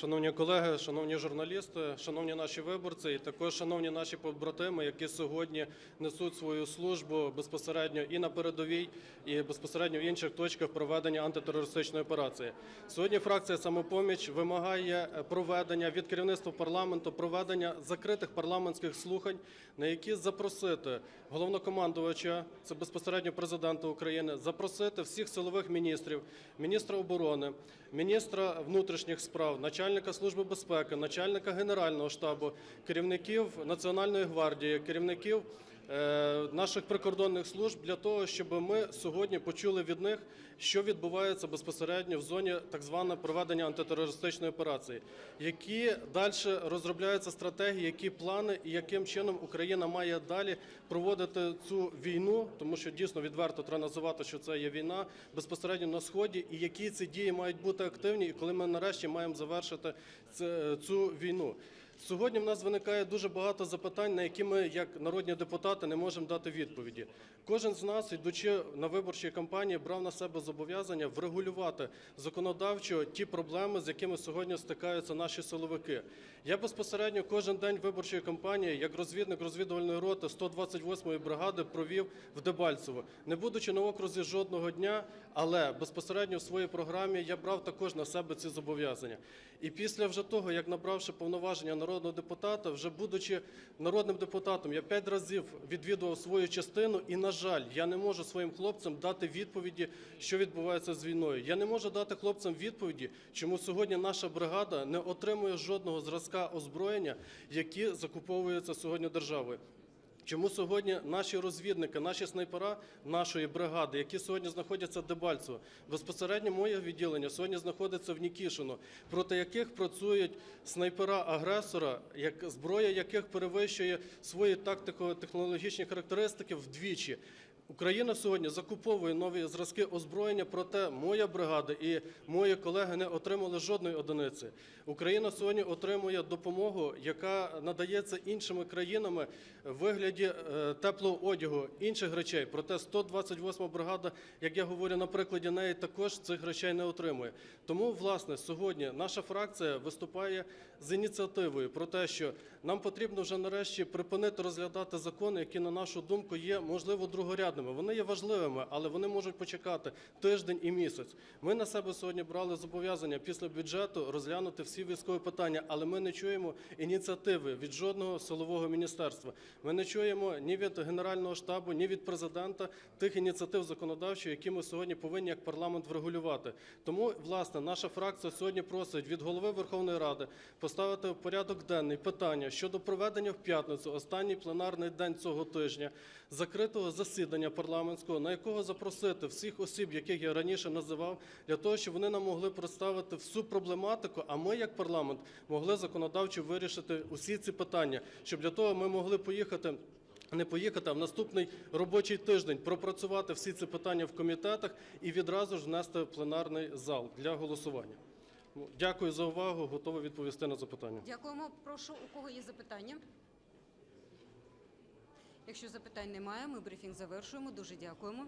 Шановні колеги, шановні журналісти, шановні наші виборці, і також шановні наші побратими, які сьогодні несуть свою службу безпосередньо і на передовій, і безпосередньо в інших точках проведення антитерористичної операції. Сьогодні фракція самопоміч вимагає е, проведення від керівництва парламенту проведення закритих парламентських слухань, на які запросити головнокомандувача, це безпосередньо президента України, запросити всіх силових міністрів, міністра оборони, міністра внутрішніх справ, начальника служби безпеки, начальника генерального штабу, керівників Національної гвардії, керівників наших прикордонних служб для того, щоб ми сьогодні почули від них, що відбувається безпосередньо в зоні так званого проведення антитерористичної операції, які далі розробляються стратегії, які плани і яким чином Україна має далі проводити цю війну, тому що дійсно відверто треба називати, що це є війна безпосередньо на сході, і які ці дії мають бути активні, і коли ми нарешті маємо завершити цю війну. Сьогодні в нас виникає дуже багато запитань, на які ми, як народні депутати, не можемо дати відповіді. Кожен з нас, йдучи на виборчі кампанії, брав на себе зобов'язання врегулювати законодавчо ті проблеми, з якими сьогодні стикаються наші силовики. Я безпосередньо кожен день виборчої кампанії, як розвідник розвідувальної роти 128-ї бригади, провів в Дебальцево, не будучи на окрузі жодного дня, але безпосередньо в своїй програмі я брав також на себе ці зобов'язання. І після вже того, як набравши повноваження народного депутата, вже будучи народним депутатом, я п'ять разів відвідував свою частину, і на жаль, я не можу своїм хлопцям дати відповіді, що відбувається з війною. Я не можу дати хлопцям відповіді, чому сьогодні наша бригада не отримує жодного зразка озброєння, які закуповуються сьогодні державою. Чому сьогодні наші розвідники, наші снайпера нашої бригади, які сьогодні знаходяться в Дебальцево, безпосередньо моє відділення сьогодні знаходиться в Нікішино, проти яких працюють снайпера агресора, як зброя яких перевищує свої тактико-технологічні характеристики вдвічі. Україна сьогодні закуповує нові зразки озброєння, проте моя бригада і мої колеги не отримали жодної одиниці. Україна сьогодні отримує допомогу, яка надається іншими країнами в вигляді е, теплого одягу, інших речей. Проте 128 бригада, як я говорю на прикладі неї, також цих речей не отримує. Тому, власне, сьогодні наша фракція виступає з ініціативою про те, що нам потрібно вже нарешті припинити розглядати закони, які, на нашу думку, є можливо другорядними. Вони є важливими, але вони можуть почекати тиждень і місяць. Ми на себе сьогодні брали зобов'язання після бюджету розглянути всі військові питання, але ми не чуємо ініціативи від жодного силового міністерства. Ми не чуємо ні від генерального штабу, ні від президента тих ініціатив законодавчих, які ми сьогодні повинні як парламент врегулювати. Тому, власне, наша фракція сьогодні просить від голови Верховної Ради поставити в порядок денний питання щодо проведення в п'ятницю, останній пленарний день цього тижня, закритого засідання парламентського, на якого запросити всіх осіб, яких я раніше називав, для того, щоб вони нам могли представити всю проблематику, а ми, як парламент, могли законодавчо вирішити усі ці питання, щоб для того ми могли поїхати. Не поїхати а в наступний робочий тиждень пропрацювати всі ці питання в комітетах і відразу ж внести пленарний зал для голосування. Дякую за увагу. Готовий відповісти на запитання. Дякуємо. Прошу, у кого є запитання? Якщо запитань немає, ми брифінг завершуємо. Дуже дякуємо.